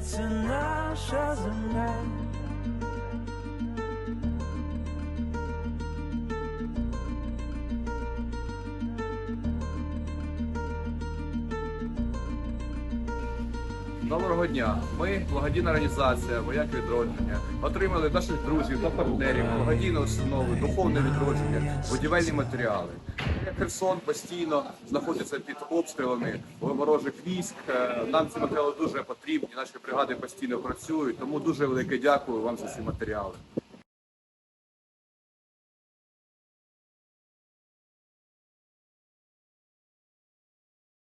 це наша земля. Доброго дня. Ми благодійна організація Вояк відродження. Отримали наших друзів та партнерів, благодійну установу, духовне відродження, будівельні матеріали. Херсон постійно знаходиться під обстрілами ворожих військ. Е, Нам ці матеріали дуже потрібні. Наші бригади постійно працюють. Тому дуже велике дякую вам за ці матеріали.